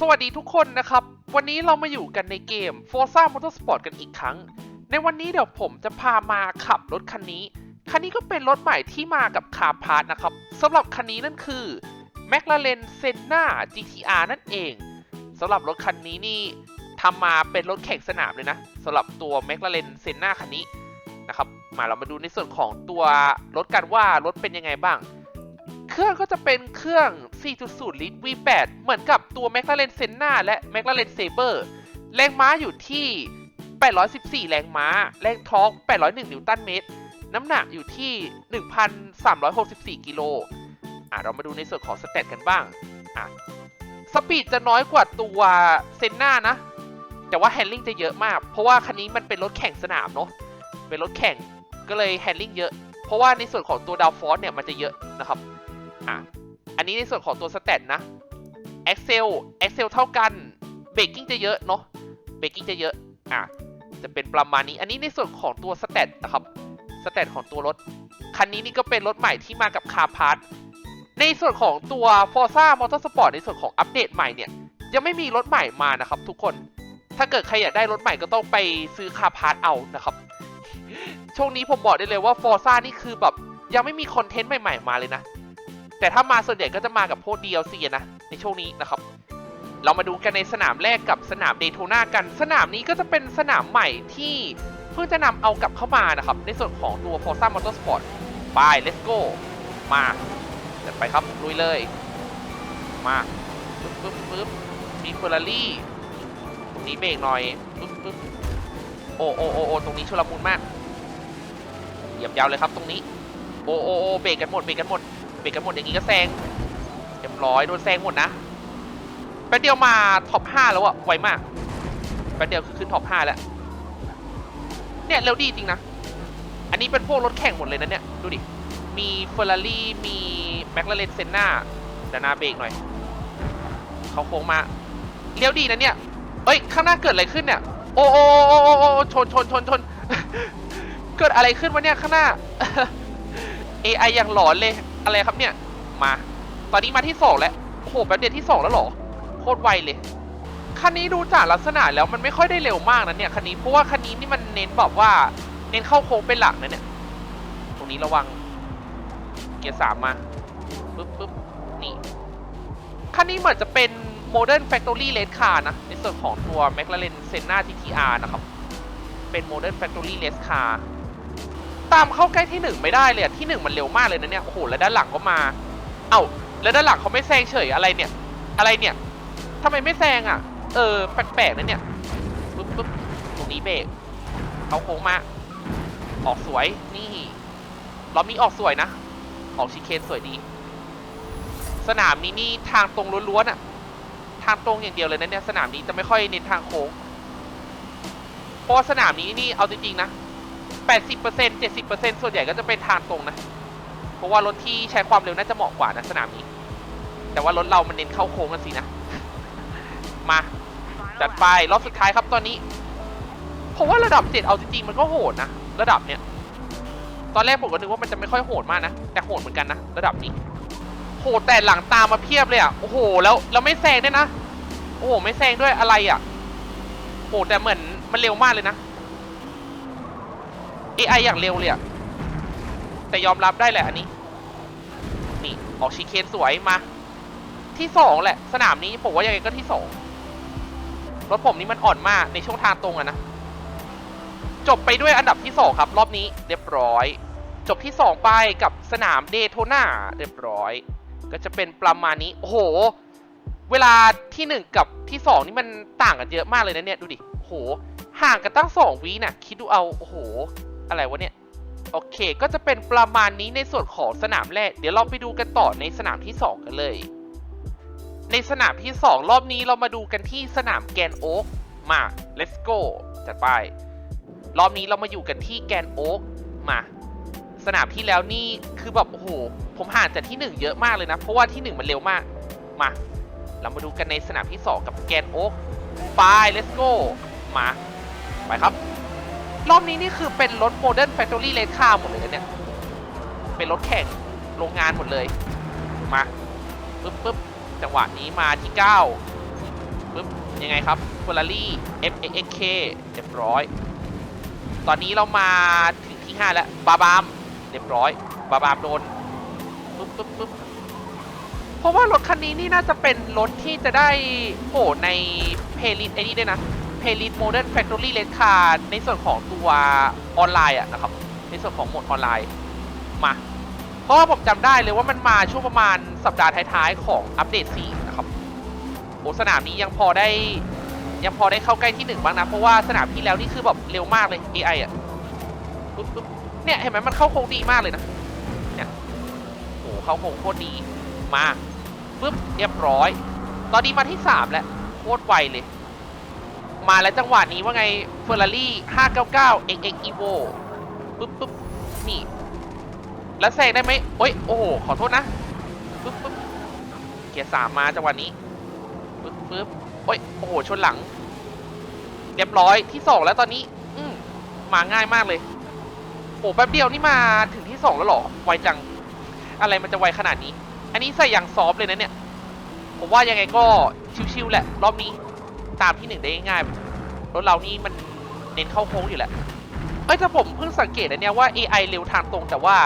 สวัสดีทุกคนนะครับ วันนี้เรามาอยู่กันในเกม Forza Motorsport กันอีกครั้ง ในวันนี้เดี๋ยวผมจะพามาขับรถคันนี้ คันนี้ก็เป็นรถใหม่ที่มากับคาร์พาร์ทนะครับสำหรับคันนี้นั่นคือ McLaren Senna GTR นั่นเองสำหรับรถคันนี้นี่ทำมาเป็นรถแข่งสนามเลยนะสำหรับตัว McLaren Senna คันนี้นะครับมาเรามาดูในส่วนของตัวรถกันว่ารถเป็นยังไงบ้าง เครื่องก็จะเป็นเครื่อง 4.0 ลิตร V8 เหมือนกับตัว McLaren Senna และ McLaren Saber แรงม้าอยู่ที่ 814 แรงม้า แรงทอร์ก801 นิวตันเมตร น้ำหนักอยู่ที่ 1,364 กิโลอะเรามาดูในส่วนของสเตตกันบ้างอะสปีดจะน้อยกว่าตัวเซนนานะ แต่ว่าแฮนดิ้งจะเยอะมาก เพราะว่าคันนี้มันเป็นรถแข่งสนามเนาะ เป็นรถแข่ง ก็เลยแฮนดิ้งเยอะ เพราะว่าในส่วนของตัวดาวฟอร์เนี่ยมันจะเยอะนะครับ อะ อันนี้ในส่วนของตัวสเตตนะ Excel Excel เท่ากันเบรกกิ้งจะเยอะเนาะเบรกกิ้งจะเยอะ อะ จะเป็นประมาณนี้ อันนี้ในส่วนของตัวสเตตนะครับสเตตของตัวรถ คันนี้นี่ก็เป็นรถใหม่ที่มากับคาร์พาร์ทในส่วนของตัว Forza Motorsport ในส่วนของอัปเดตใหม่เนี่ย ยังไม่มีรถใหม่มานะครับ ทุกคน ถ้าเกิดใครอยากได้รถใหม่ก็ต้องไปซื้อคาร์พาร์ทเอานะครับ ช่วงนี้ผมบอกได้เลยว่า Forza นี่คือแบบยังไม่มีคอนเทนต์ใหม่ ๆ มาเลยนะ แต่ถ้ามาส่วนใหญ่ก็จะมากับพวก DLC นะ ในช่วงนี้นะครับ เรามาดูกันในสนามแรกกับสนามเดโทนากัน สนามนี้ก็จะเป็นสนามใหม่ที่เพิ่งจะนำเอากลับเข้ามานะครับ ในส่วนของตัว Forza Motorsport ไป let's go มาเดี๋ยวไปครับลุยเลย มาปึ๊บปึ๊บปึ๊บมีเฟอร์รารี่ตรงนี้เบรกหน่อยปึ๊บปึ๊บโอ้โอ้โอ้โอ้ตรงนี้ชุลมุนมากเหยียบยาวเลยครับตรงนี้ โอ้โอ้โอ้เบรกกันหมดเบรกกันหมด เบรกกันหมดอย่างนี้ก็แซงเรียบร้อยโดนแซงหมดนะแป๊บเดียวมาท็อป5แล้วอะไวมากแป๊บเดียวขึ้นท็อป5แล้วเนี่ยเร็วดีจริงนะ อันนี้เป็นพวกรถแข่งหมดเลยนะเนี่ย ดูดิ มีเฟอร์รารี่มีแมคลาเรนเซนนาดานาเบรกหน่อย เขาโค้งมาเลี้ยวดีนะเนี่ย เอ้ย ข้างหน้าเกิดอะไรขึ้นเนี่ย โอ้โอ้โอ้โอ้โอ้ชนชนชนชน เกิดอะไรขึ้นวะเนี่ยข้างหน้า AI อย่างหลอนเลย อะไรครับเนี่ย มา ตอนนี้มาที่สองแล้วโอ้โหแป๊บเดียวที่สองแล้วเหรอ โคตรไวเลย คันนี้ดูจากลักษณะแล้วมันไม่ค่อยได้เร็วมากนะเนี่ยคันนี้เพราะว่าคันนี้นี่มันเน้นแบบว่า เน้นเข้าโค้งเป็นหลักนะเนี่ย ตรงนี้ระวัง เกียร์สามมาปึ๊บปึ๊บนี่ คันนี้เหมือนจะเป็น Modern Factory Race Car นะ ในส่วนของตัว McLaren Senna GTR นะครับ เป็น Modern Factory Race Car ตามเข้าใกล้ที่หนึ่งไม่ได้เลยอะที่หนึ่งมันเร็วมากเลยนะเนี่ยโอ้โหแล้วด้านหลังก็มา เอ้าแล้วด้านหลังเขาไม่แซงเฉยอะไรเนี่ย อะไรเนี่ยทำไมไม่แซงอะ เออแปลกๆนะเนี่ยปึ๊บปึ๊บตรงนี้เบรกเขาโค้งมา ออกสวยนี่รอบนี้ออกสวยนะ ออกชิเคนสวยดี สนามนี้นี่ทางตรงล้วนๆอะทางตรงอย่างเดียวเลยนะเนี่ยสนามนี้จะไม่ค่อยเน้นทางโค้งเพราะสนามนี้นี่เอาจริงๆนะ 80% 70%ส่วนใหญ่ก็จะเป็นทางตรงนะ เพราะว่ารถที่ใช้ความเร็วน่าจะเหมาะกว่านะสนามนี้ แต่ว่ารถเรามันเน้นเข้าโค้งกันสินะ มาจัดไปรอบสุดท้ายครับตอนนี้ผมว่าระดับเจ็ดเอาจริงๆมันก็โหดนะระดับเนี้ยตอนแรกผมก็นึกว่ามันจะไม่ค่อยโหดมากนะแต่โหดเหมือนกันนะระดับนี้โหดแต่หลังตามมาเพียบเลยอะโอ้โหแล้วแล้วไม่แซงด้วยนะโอ้โหไม่แซงด้วยอะไรอะโหแต่เหมือนมันเร็วมากเลยนะ AI อย่างเร็วเลยอะแต่ยอมรับได้แหละอันนี้ นี่ออกชิเคนสวยมา ที่สองแหละ สนามนี้ผมว่ายังไงก็ที่สองรถผมนี่มันอ่อนมากในช่วงทางตรงอะนะ จบไปด้วยอันดับที่สองครับ รอบนี้เรียบร้อย จบที่สองไปกับสนามเดโทนาเรียบร้อย ก็จะเป็นประมาณนี้ โอ้โห เวลาที่หนึ่งกับที่สองนี่มันต่างกันเยอะมากเลยนะเนี่ย ดูดิโอ้โหห่างกันตั้งสองวิน่ะ คิดดูเอา โอ้โห อะไรวะเนี่ย โอเค ก็จะเป็นประมาณนี้ในส่วนของสนามแรก เดี๋ยวเราไปดูกันต่อในสนามที่สองกันเลย ในสนามที่ 2 รอบนี้เรามาดูกันที่สนามแกนโอ๊กมา let's go จัดไป รอบนี้เรามาอยู่กันที่แกนโอ๊กมา สนามที่แล้วนี่คือแบบโอ้โห ผมห่างจากที่ 1 เยอะมากเลยนะ เพราะว่าที่ 1 มันเร็วมาก มา เรามาดูกันในสนามที่ 2 กับแกนโอ๊กไป let's go มา ไปครับ รอบนี้นี่คือเป็นรถ Modern Factory Race Car หมดเลยนะเนี่ย เป็นรถแข่งโรงงานหมดเลย มาปึ๊บปึ๊บจังหวะนี้มาที่9ปึ๊บยังไงครับ Ferrari F X X K เรียบร้อย ตอนนี้เรามาถึงที่ 5 แล้วบาบามเรียบร้อยบาบามโดนปึ๊บปึ๊บปึ๊บเพราะว่ารถคันนี้นี่น่าจะเป็นรถที่จะได้โผล่ในเพล y ิ s ไอ้นี่ด้วยนะ เพล y ิ s โมเดิร์นแฟคทอรี่เล c คาร์ในส่วนของตัวออนไลน์อะนะครับ ในส่วนของโหมดออนไลน์มา เพราะว่าผมจำได้เลยว่ามันมาช่วงประมาณสัปดาห์ท้ายๆของอัปเดต 4 นะครับโอ้สนามนี้ยังพอได้ยังพอได้เข้าใกล้ที่หนึ่งบ้างนะ เพราะว่าสนามที่แล้วนี่คือแบบเร็วมากเลย AI อะปึ๊บปึ๊บเนี่ย เห็นไหมมันเข้าโค้งดีมากเลยนะ เนี่ยโอ้เข้าโค้งโคตรดี มาปึ๊บเรียบร้อย ตอนนี้มาที่3แล้ว โคตรไวเลย มาแล้วจังหวะนี้ว่าไง Ferrari 599 XX Evo ปึ๊บปึ๊บนี่ แล้วแซงได้ไหมโอ้ยโอ้โห ขอโทษนะปึ๊บปึ๊บเกียร์สามมาจังหวะนี้ปึ๊บปึ๊บโอ้ยโอ้โห ชนหลัง เรียบร้อยที่สองแล้วตอนนี้ อืมมาง่ายมากเลย โอ้แป๊บเดียวนี่มาถึงที่สองแล้วหรอ ไวจัง อะไรมันจะไวขนาดนี้ อันนี้ใส่อย่างซอฟเลยนะเนี่ย ผมว่ายังไงก็ชิวๆแหละ รอบนี้ ตามที่หนึ่งได้ง่ายรถเรานี่มันเน้นเข้าโค้งอยู่แหละเอ้ยแต่ผมเพิ่งสังเกตนะเนี่ยว่า AI เร็วทางตรงแต่ว่า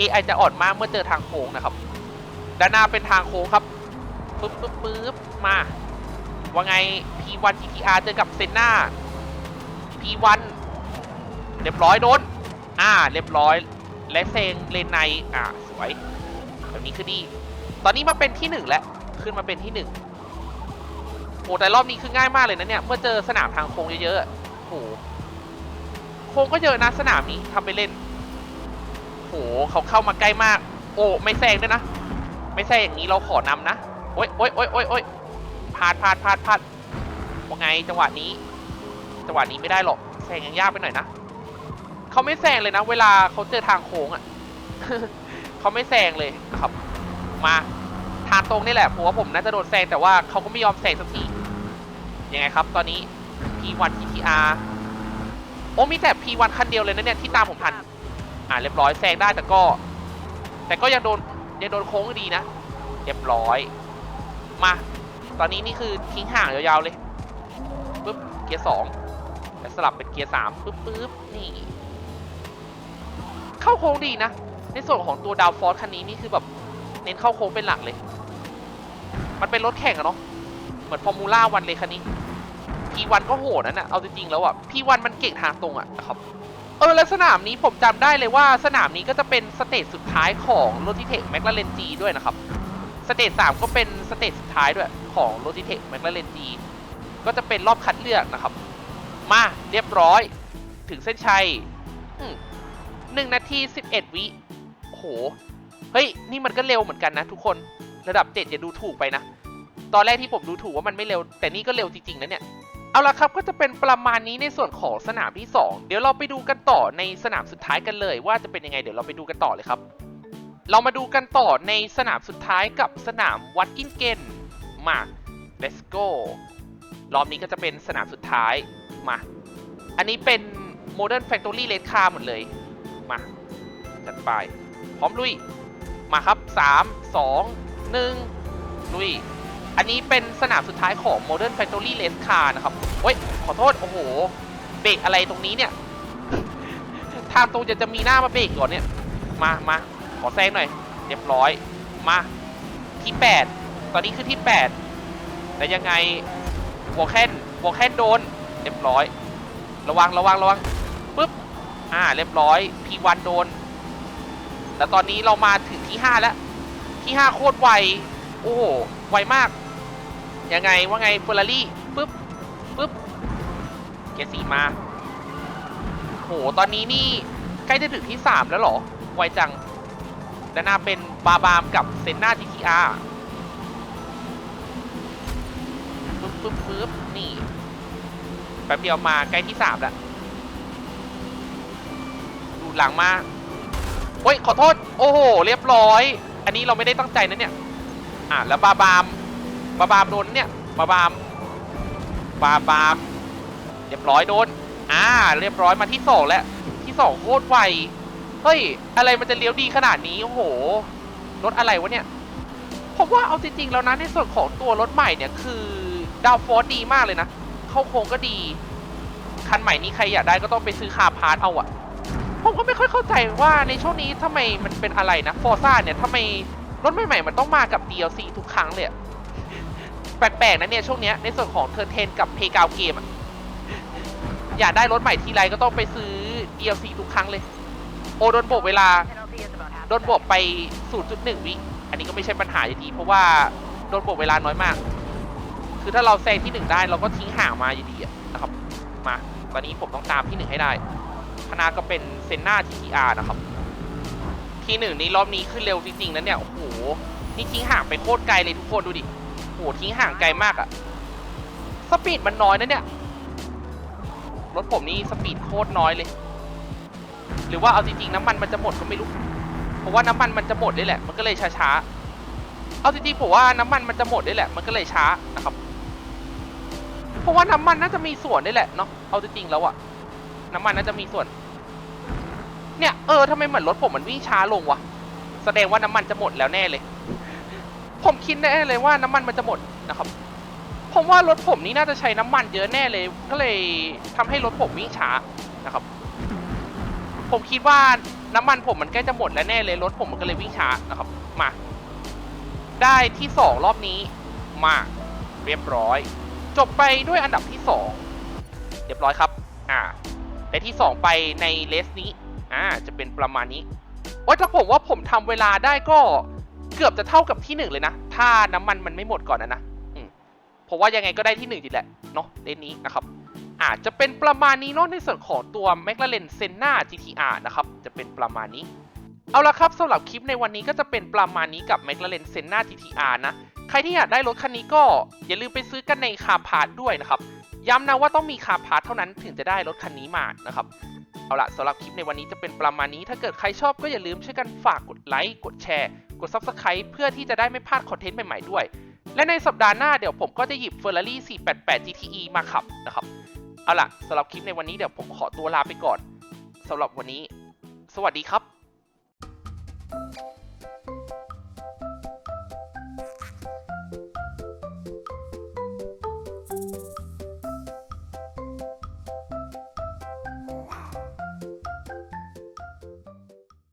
AI จะอ่อนมากเมื่อเจอทางโค้งนะครับด้านหน้าเป็นทางโค้งครับปึ๊บปึ๊บปึ๊บมาว่าไง P1 GTR เจอกับเซนนา P1 เรียบร้อยโดน อ่า เรียบร้อย และเซงเลนใน อ่า สวย แบบนี้คือดี ตอนนี้มาเป็นที่หนึ่งแล้ว ขึ้นมาเป็นที่หนึ่ง โอ้แต่รอบนี้คือง่ายมากเลยนะเนี่ยเมื่อเจอสนามทางโค้งเยอะๆอะโหโค้งก็เยอะนะสนามนี้ทำไปเล่นโหเขาเข้ามาใกล้มาก โอ้ไม่แซงด้วยนะ ไม่แซงอย่างนี้เราขอนำนะโอ๊ยโอ๊ยโอ๊ยโอ๊ยโอ๊ยพลาดพลาดพลาดพลาดว่าไงจังหวะนี้จังหวะนี้ไม่ได้หรอกแซงยังยากไปหน่อยนะเขาไม่แซงเลยนะ เวลาเขาเจอทางโค้งอะเขาไม่แซงเลยครับ มาทางตรงนี่แหละผมว่าผมน่าจะโดนแซงแต่ว่าเขาก็ไม่ยอมแซงสักที ยังไงครับตอนนี้ P1 GTR โอ้มีแต่ P1 คันเดียวเลยนะเนี่ยที่ตามผมทัน อ่าเรียบร้อยแซงได้แต่ก็ แต่ก็ยังโดนยังโดนโค้งดีนะ เรียบร้อย มา ตอนนี้นี่คือทิ้งห่างยาวๆเลยปึ๊บเกียร์สองแล้วสลับเป็นเกียร์สามปึ๊บปึ๊บนี่ เข้าโค้งดีนะ ในส่วนของตัวดาวฟอร์คันนี้นี่คือแบบ เน้นเข้าโค้งเป็นหลักเลย มันเป็นรถแข่งอะเนาะ เหมือนฟอร์มูล่าวันเลยคันนี้ P1 ก็โหดนะน่ะเอาจริงๆแล้วอะ P1 มันเก่งทางตรงอะนะครับเออแล้วสนามนี้ผมจำได้เลยว่าสนามนี้ก็จะเป็นสเตจสุดท้ายของ Logitech McLaren G ด้วยนะครับสเตจ3ก็เป็นสเตจสุดท้ายด้วยของ Logitech McLaren G ก็จะเป็นรอบคัดเลือกนะครับ มาเรียบร้อยถึงเส้นชัยหนึ่งนาที11วิโอ้โห เฮ้ย นี่มันก็เร็วเหมือนกันนะทุกคน ระดับ7อย่าดูถูกไปนะ ตอนแรกที่ผมดูถูกว่ามันไม่เร็ว แต่นี่ก็เร็วจริงๆนะเนี่ย เอาละครับก็จะเป็นประมาณนี้ในส่วนของสนามที่ 2 เดี๋ยวเราไปดูกันต่อในสนามสุดท้ายกันเลย ว่าจะเป็นยังไงเดี๋ยวเราไปดูกันต่อเลยครับ เรามาดูกันต่อในสนามสุดท้ายกับสนามวัดกินเกนมา let's go รอบนี้ก็จะเป็นสนามสุดท้ายมา อันนี้เป็น Modern Factory Race Car หมดเลย มา จัดไป พร้อมลุย มาครับ 3 2 1 ลุย อันนี้เป็นสนามสุดท้ายของ Modern Factory Race Car นะครับโอ้ย ขอโทษ โอ้โห เบรกอะไรตรงนี้เนี่ย ทางตรงจะจะมีหน้ามาเบรกก่อนเนี่ย มามาขอแซงหน่อย เรียบร้อย มา ที่ 8 ตอนนี้คือที่ 8แล้วยังไงวอลแคนวอลแคนโดน เรียบร้อย ระวัง ระวัง ระวัง ปึ๊บ อ่า เรียบร้อย P1 โดนแล้วตอนนี้เรามาถึงที่ 5 แล้ว ที่ 5 โคตรไว โอ้โหไวมาก ยังไงว่าไงเฟอร์รารี่ปึ๊บปึ๊บเกียร์สีมาโหตอนนี้นี่ใกล้จะถึงที่ 3 แล้วหรอ ไวจังด้านหน้าเป็นบาบามกับเซนนา GTR ปึ๊บปึ๊บปึ๊บนี่แป๊บเดียวมาใกล้ที่ 3 แล้วดูหลังมาโอ้ย ขอโทษ โอ้โห เรียบร้อย อันนี้เราไม่ได้ตั้งใจนะเนี่ย อะแล้วบาบามบาบามโดนเนี่ยบาบามบาบามเรียบร้อยโดนอ่าเรียบร้อยมาที่สองแล้วที่สองโคตรไวเฮ้ยอะไรมันจะเลี้ยวดีขนาดนี้โอ้โหรถอะไรวะเนี่ยผมว่าเอาจริงๆแล้วนะในส่วนของตัวรถใหม่เนี่ยคือดาวฟอร์ดีมากเลยนะเข้าโค้งก็ดีคันใหม่นี้ใครอยากได้ก็ต้องไปซื้อคาพาร์ทเอาอะผมก็ไม่ค่อยเข้าใจว่าในช่วงนี้ทำไมมันเป็นอะไรนะฟอร์ซ่าเนี่ยทำไม รถใหม่ๆมันต้องมากับ DLC ทุกครั้งเลยอะแปลกๆนะเนี่ยช่วงเนี้ยในส่วนของเทอร์เทนกับเพย์กาวเกมอะอยากได้รถใหม่ทีไรก็ต้องไปซื้อ DLC ทุกครั้งเลย โอโดนโบกเวลา โดนบวกไป 0.1 วิ อันนี้ก็ไม่ใช่ปัญหาอยู่ดี เพราะว่าโดนบวกเวลาน้อยมาก คือถ้าเราแซงที่หนึ่งได้เราก็ทิ้งห่างมาอยู่ดีนะครับ มา ตอนนี้ผมต้องตามที่หนึ่งให้ได้คณะก็เป็นเซนนา TTR นะครับ ที่หนึ่งนี้รอบนี้ขึ้นเร็วจริงๆนะเนี่ยโอ้โหนี่ทิ้งห่างไปโคตรไกลเลยทุกคนดูดิโอ้โหทิ้งห่างไกลมากอะสปีดมันน้อยนะเนี่ยรถผมนี่สปีดโคตรน้อยเลย หรือว่าเอาจริงๆน้ำมันมันจะหมดก็ไม่รู้เพราะว่าน้ำมันมันจะหมดด้วยแหละ มันก็เลยช้าๆเอาจริงๆผมว่าน้ำมันมันจะหมดด้วยแหละ มันก็เลยช้านะครับเพราะว่าน้ำมันน่าจะมีส่วนได้แหละเนาะเอาจริงๆแล้วอะน้ำมันน่าจะมีส่วน เนี่ยเออทำไมเหมือนรถผมมันวิ่งช้าลงวะ แสดงว่าน้ำมันจะหมดแล้วแน่เลย ผมคิดแน่เลยว่าน้ำมันมันจะหมดนะครับ ผมว่ารถผมนี่น่าจะใช้น้ำมันเยอะแน่เลย ก็เลยทำให้รถผมวิ่งช้านะครับ ผมคิดว่าน้ำมันผมมันใกล้จะหมดแล้วแน่เลยรถผมมันก็เลยวิ่งช้านะครับ มา ได้ที่สองรอบนี้ มาเรียบร้อย จบไปด้วยอันดับที่สองเรียบร้อยครับ อ่าได้ที่สองไปในเลสนี้ อ่าจะเป็นประมาณนี้โอ้ยถ้าผมว่าผมทำเวลาได้ก็เกือบจะเท่ากับที่หนึ่งเลยนะ ถ้าน้ำมันมันไม่หมดก่อนนะนะอืมผมว่ายังไงก็ได้ที่หนึ่งดีแหละเนาะเลนนี้นะครับอาจจะเป็นประมาณนี้เนาะในส่วนของตัว McLaren Senna GTR นะครับ จะเป็นประมาณนี้ เอาละครับสำหรับคลิปในวันนี้ก็จะเป็นประมาณนี้กับ McLaren Senna GTR นะ ใครที่อยากได้รถคันนี้ก็อย่าลืมไปซื้อกันในคาพาร์ทด้วยนะครับ ย้ำนะว่าต้องมีคาพาร์ทเท่านั้นถึงจะได้รถคันนี้มานะครับ เอาละสำหรับคลิปในวันนี้จะเป็นประมาณนี้ ถ้าเกิดใครชอบก็อย่าลืมช่วยกันฝากกดไลค์ กดแชร์ กด Subscribe เพื่อที่จะได้ไม่พลาดคอนเทนต์ใหม่ๆด้วย และในสัปดาห์หน้าเดี๋ยวผมก็จะหยิบ Ferrari 488 GTE มาขับนะครับ เอาละสำหรับคลิปในวันนี้เดี๋ยวผมขอตัวลาไปก่อนสำหรับวันนี้ สวัสดีครับ